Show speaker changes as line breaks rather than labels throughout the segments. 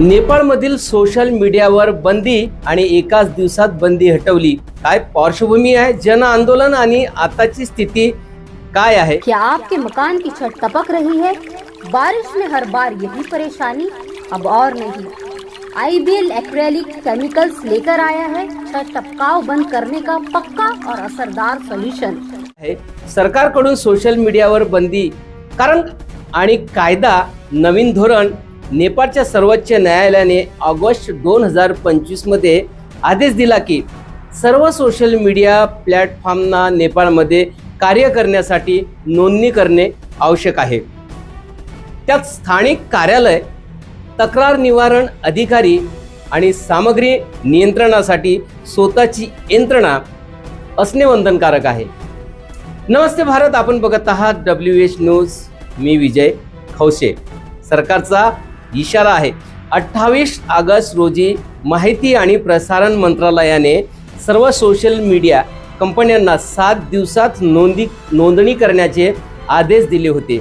नेपाळमधील सोशल मीडियावर बंदी आणि एकाच दिवसात बंदी हटवली. काय पार्श्वभूमी आहे? जन आंदोलन आणि आताची स्थिती काय आहे?
क्या आपके मकान की छत टपक रही है? बारिश में हर बार यही परेशानी अब और नहीं। आईबीएल एक्रेलिक केमिकल्स लेकर आया है। छत टपकाव बंद करने का पक्का और असरदार सोल्यूशन।
आहे सरकारकडून सोशल मीडियावर बंदी कारण आणि कायदा नवीन धोरण नेपाळच्या सर्वोच्च न्यायालयाने ऑगस्ट दोन हजार पंचवीसमध्ये आदेश दिला की सर्व सोशल मीडिया प्लॅटफॉर्मना नेपाळमध्ये कार्य करण्यासाठी नोंदणी करणे आवश्यक आहे. त्यात स्थानिक कार्यालय तक्रार निवारण अधिकारी आणि सामग्री नियंत्रणासाठी स्वतःची यंत्रणा असणे बंधनकारक आहे. नमस्ते भारत आपण बघत आहात डब्ल्यू एच न्यूज मी विजय खवसे सरकारचा इशारा आहे. अठ्ठावीस ऑगस्ट रोजी माहिती आणि प्रसारण मंत्रालयाने सर्व सोशल मीडिया कंपन्यांना सात दिवसात नोंदी नोंदणी करण्याचे आदेश दिले होते.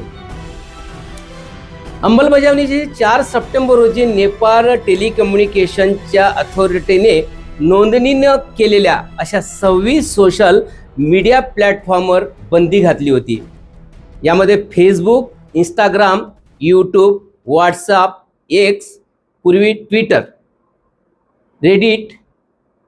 अंमलबजावणीचे चार सप्टेंबर रोजी नेपाळ टेलिकम्युनिकेशनच्या अथॉरिटीने नोंदणी न केलेल्या अशा सव्वीस सोशल मीडिया प्लॅटफॉर्मवर बंदी घातली होती. यामध्ये Facebook Instagram YouTube WhatsApp X पूर्वी ट्विटर रेडिट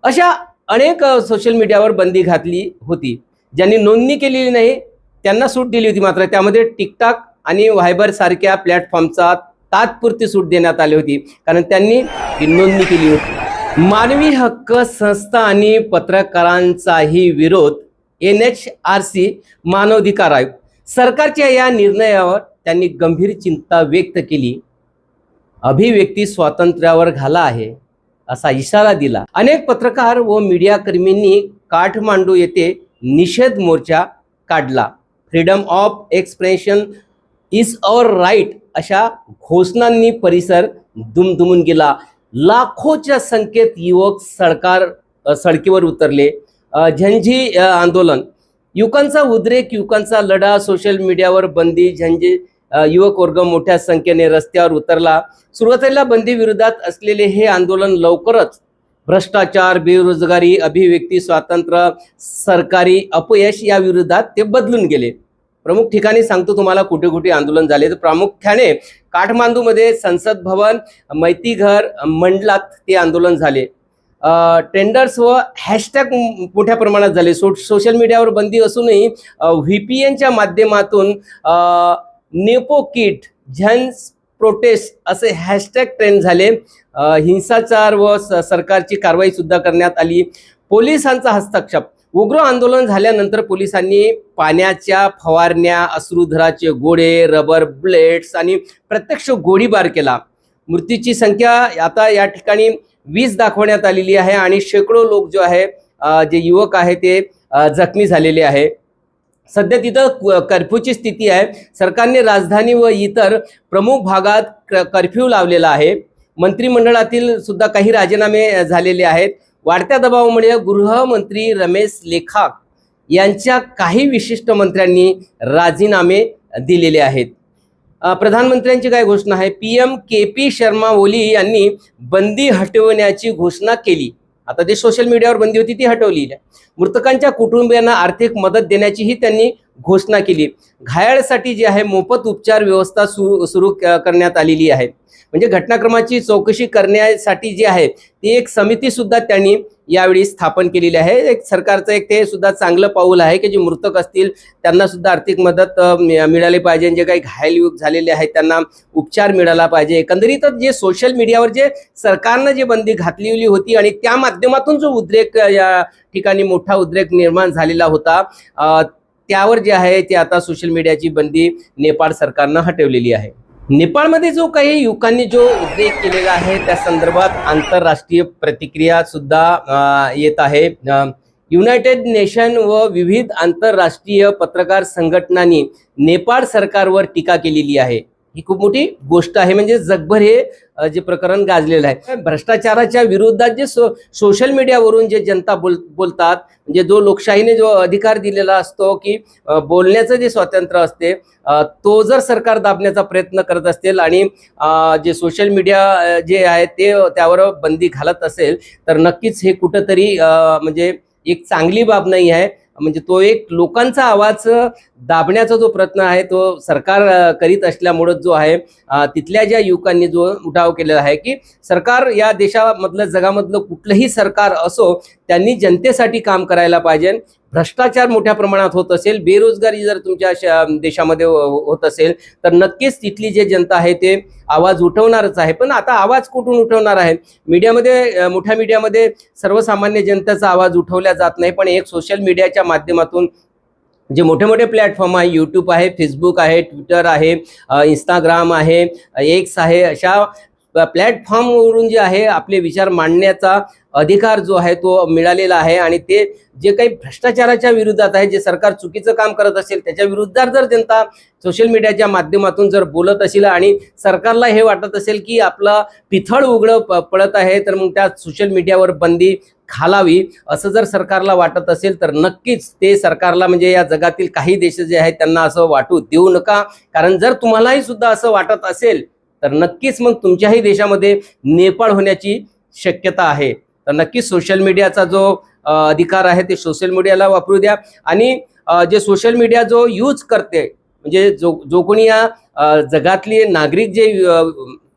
अशा अनेक सोशल मीडियावर बंदी घातली होती. ज्यांनी नोंदणी केलेली नाही त्यांना सूट दिली होती मात्र. त्यामध्ये टिकटॉक आणि व्हायबर सारख्या प्लॅटफॉर्मचा तात्पुरती सूट देण्यात आली होती. कारण त्यांनी नोंदणी केली होती. मानवी हक्क संस्था आणि पत्रकारांचाही विरोध एन एच आर सी मानवाधिकार आयोग. सरकारच्या या निर्णयावर त्यांनी गंभीर चिंता व्यक्त केली. अभिव्यक्ती स्वातंत्र्यावर घाला आहे असा इशारा दिला. अनेक पत्रकार व मीडियाकर्मींनी काठमांडू येथे निषेध मोर्चा काढला. Freedom of expression is our right अशा घोषणांनी परिसर दुमदुमून गेला. लाखोच्या संख्येत युवक सडकार सडकीवर उतरले. झंझी आंदोलन. युवकांचा उद्रेक युवकांचा लढा सोशल मीडियावर बंदी झंझी युवक वर्ग मोठ्या संख्येने रस्त्यावर उतरला. सुरुवातीला बंदी विरोधात असलेले हे आंदोलन लवकरच भ्रष्टाचार बेरोजगारी अभिव्यक्ती स्वातंत्र्य सरकारी अपयश या विरोधात ते बदलून गेले. प्रमुख ठिकाणी सांगतो तुम्हाला कुठे कुठे आंदोलन झाले. तर प्रामुख्याने काठमांडूमध्ये संसद भवन मैतीघर मंडलात ते आंदोलन झाले. टेंडर्स व हॅशटॅग मोठ्या प्रमाणात झाले. सो सोशल मीडियावर बंदी असूनही व्ही पी एनच्या माध्यमातून नेपोकिट नेपो झन्स प्रोटेस्ट असे हॅशटॅग ट्रेंड झाले. हिंसाचार व स- सरकारची कारवाई सुद्धा करण्यात आली. पोलिसांचा हस्तक्षेप. उग्र आंदोलन झाल्यानंतर पोलिसांनी पाण्याच्या फवारण्या अश्रुधराचे गोळे रबर ब्लेड्स आणि प्रत्यक्ष गोळीबार केला. मृत्यूची संख्या आता या ठिकाणी वीस दाखवण्यात आलेली आहे आणि शेकडो लोक जो आहे जे युवक आहे ते जखमी झालेले आहे. सध्या तिथं क- कर्फ्यूची स्थिती आहे. सरकारने राजधानी व इतर प्रमुख भागात क- कर्फ्यू लावलेला आहे. मंत्रिमंडळातील सुद्धा काही राजीनामे झालेले आहेत. वाढत्या दबावामुळे गृहमंत्री रमेश लेखाक यांच्या काही विशिष्ट मंत्र्यांनी राजीनामे दिलेले आहेत. प्रधानमंत्र्यांची काय घोषणा आहे? P M K P Sharma Oli यांनी बंदी हटवण्याची घोषणा केली. आता जे सोशल मीडियावर बंदी होती ती हटवली आहे. मृतकांच्या कुटुंबियांना आर्थिक मदत देण्याचीही त्यांनी घोषणा केली. घायाळसाठी जी आहे मोफत उपचार व्यवस्था सुरू सुरू करण्यात आलेली आहे. म्हणजे घटनाक्रमाची चौकशी करण्यासाठी जी आहे ती एक समिती सुद्धा त्यांनी यावेळी स्थापन केलेली आहे. एक सरकारचं एक ते सुद्धा चांगलं पाऊल आहे की जे मृतक असतील त्यांना सुद्धा आर्थिक मदत मि- मिळाली पाहिजे. जे काही घायल झालेले आहेत त्यांना उपचार मिळाला पाहिजे. एकंदरीतच जे सोशल मीडियावर जे सरकारनं जे बंदी घातलेली होती आणि त्या माध्यमातून जो उद्रेक या ठिकाणी मोठा उद्रेक निर्माण झालेला होता त्यावर जे आहे ते आता सोशल मीडियाची बंदी नेपाळ सरकारनं हटवलेली आहे. नेपाळमध्ये जो काही युवकांनी जो उद्रेक केलेला आहे त्या संदर्भात आंतरराष्ट्रीय प्रतिक्रिया सुद्धा येत आहे. युनायटेड नेशन व विविध आंतरराष्ट्रीय पत्रकार संघटनांनी नेपाळ सरकारवर टीका केलेली आहे. ही खूप मोठी गोष्ट आहे. म्हणजे जगभर हे जे प्रकरण गाजलेलं आहे. भ्रष्टाचाराच्या विरोधात जे सो सोशल मीडियावरून जे जनता बोल बोलतात म्हणजे जो लोकशाहीने जो अधिकार दिलेला असतो की बोलण्याचं जे स्वातंत्र्य असते तो जर सरकार दाबण्याचा प्रयत्न करत असेल आणि जे सोशल मीडिया जे आहे ते त्यावर बंदी घालत असेल तर नक्कीच हे कुठंतरी म्हणजे एक चांगली बाब नाही आहे. म्हणजे तो एक लोकांचा आवाज दाबण्याचा जो प्रयत्न आहे तो सरकार करीत असल्यामुळं जो आहे तिथल्या ज्या युवकांनी जो उठाव केलेला आहे की सरकार या देशामधलं जगामधलं कुठलंही सरकार असो त्यांनी जनतेसाठी काम करायला पाहिजे. भ्रष्टाचार मोठ्या प्रमाणात होत असेल बेरोजगारी जर तुमच्या श- देशामध्ये हो, होत असेल तर नक्कीच तिथली जे जनता आहे ते आवाज उठवणारच आहे. पण आता आवाज कुठून उठवणार आहे? मीडियामध्ये मोठ्या मीडियामध्ये सर्वसामान्य जनतेचा आवाज उठवला जात नाही पण एक सोशल मीडियाच्या माध्यमातून जे मोठे मोठे प्लॅटफॉर्म आहे यूट्यूब आहे फेसबुक आहे ट्विटर आहे इंस्टाग्राम आहे एक्स आहे अशा प्लॅटफॉर्मवरून जे आहे आपले विचार मांडण्याचा अधिकार जो आहे तो मिळालेला आहे. आणि ते जे काही भ्रष्टाचाराच्या विरोधात आहे जे सरकार चुकीचं काम करत असेल त्याच्या विरुद्धात जर जनता सोशल मीडियाच्या माध्यमातून जर बोलत असेल आणि सरकारला हे वाटत असेल की आपला पिथळ उघडं प- पडत आहे तर मग त्या सोशल मीडियावर बंदी घालावी असं जर सरकारला वाटत असेल तर नक्कीच ते सरकारला म्हणजे या जगातील काही देश जे आहेत त्यांना असं वाटू देऊ नका. कारण जर तुम्हालाही सुद्धा असं वाटत असेल तर नक्कीच मग तुमच्याही देशामध्ये नेपाळ होण्याची शक्यता आहे. तर नक्कीच सोशल मीडियाचा जो अधिकार आहे ते सोशल मीडियाला वापरू द्या. आणि जे सोशल मीडिया जो यूज करते म्हणजे जो जो कोणी या जगातले नागरिक जे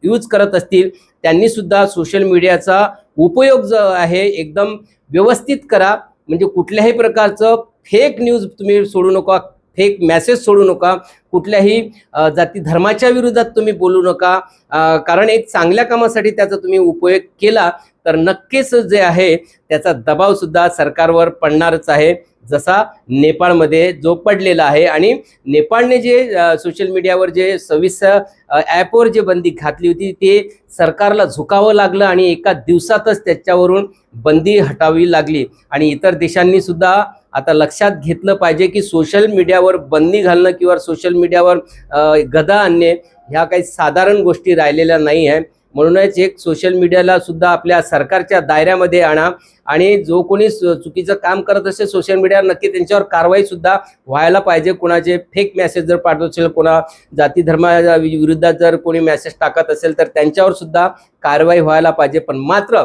यूज करत असतील त्यांनी सुद्धा सोशल मीडियाचा उपयोग जो आहे एकदम व्यवस्थित करा. म्हणजे कुठल्याही प्रकारचं फेक न्यूज तुम्ही सोडू नका. फेक मेसेज सोडू नका. कुठल्याही जाती धर्माच्या विरोधात तुम्ही बोलू नका. कारण एक चांगल्या कामासाठी त्याचा तुम्ही उपयोग केला तर नक्कीच जे आहे त्याचा दबाव सुद्धा सरकारवर पडणारच आहे. जसा नेपाळमध्ये जो पडलेला आहे आणि नेपाळने जे सोशल मीडियावर जे सव्वीस ॲपवर जे बंदी घातली होती ते सरकारला झुकावं लागलं आणि एका दिवसातच त्याच्यावरून बंदी हटावी लागली. आणि इतर देशांनी सुद्धा आता लक्षात घेतलं पाहिजे की सोशल मीडियावर बंदी घालणं किंवा सोशल मीडियावर गदा आणणे ह्या काही साधारण गोष्टी राहिलेल्या नाही आहे. म्हणूनच एक सोशल मीडियाला सुद्धा आपल्या सरकारच्या दायऱ्यामध्ये आणा आणि जो कोणी चुकीचं काम करत असेल सोशल मीडियावर नक्की त्यांच्यावर कारवाई सुद्धा व्हायला पाहिजे. कोणाचे फेक मेसेज जर पाठवत असेल कोणा जाती धर्मा विरुद्धात जर कोणी मेसेज टाकत असेल तर त्यांच्यावर सुद्धा कारवाई व्हायला पाहिजे. पण मात्र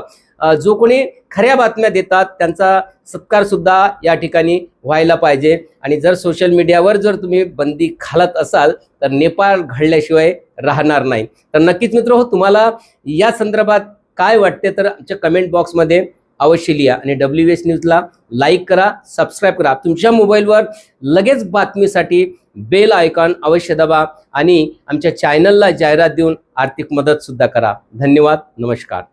जो कोणी खऱ्या बातम्या देतात त्यांचा सत्कार सुद्धा या ठिकाणी व्हायला पाहिजे. आणि जर सोशल मीडियावर जर तुम्ही बंदी घालत असाल तर नेपाळ घडल्याशिवाय राहणार नाही. तर नक्कीच मित्र हो तुम्हाला या संदर्भात काय वाटते तर आमच्या कमेंट बॉक्समध्ये अवश्य लिहा. आणि डब्ल्यू एस न्यूजला लाईक करा सबस्क्राईब करा. तुमच्या मोबाईलवर लगेच बातमीसाठी बेल आयकॉन अवश्य दाबा आणि आमच्या चॅनलला जाहिरात देऊन आर्थिक मदतसुद्धा करा. धन्यवाद. नमस्कार.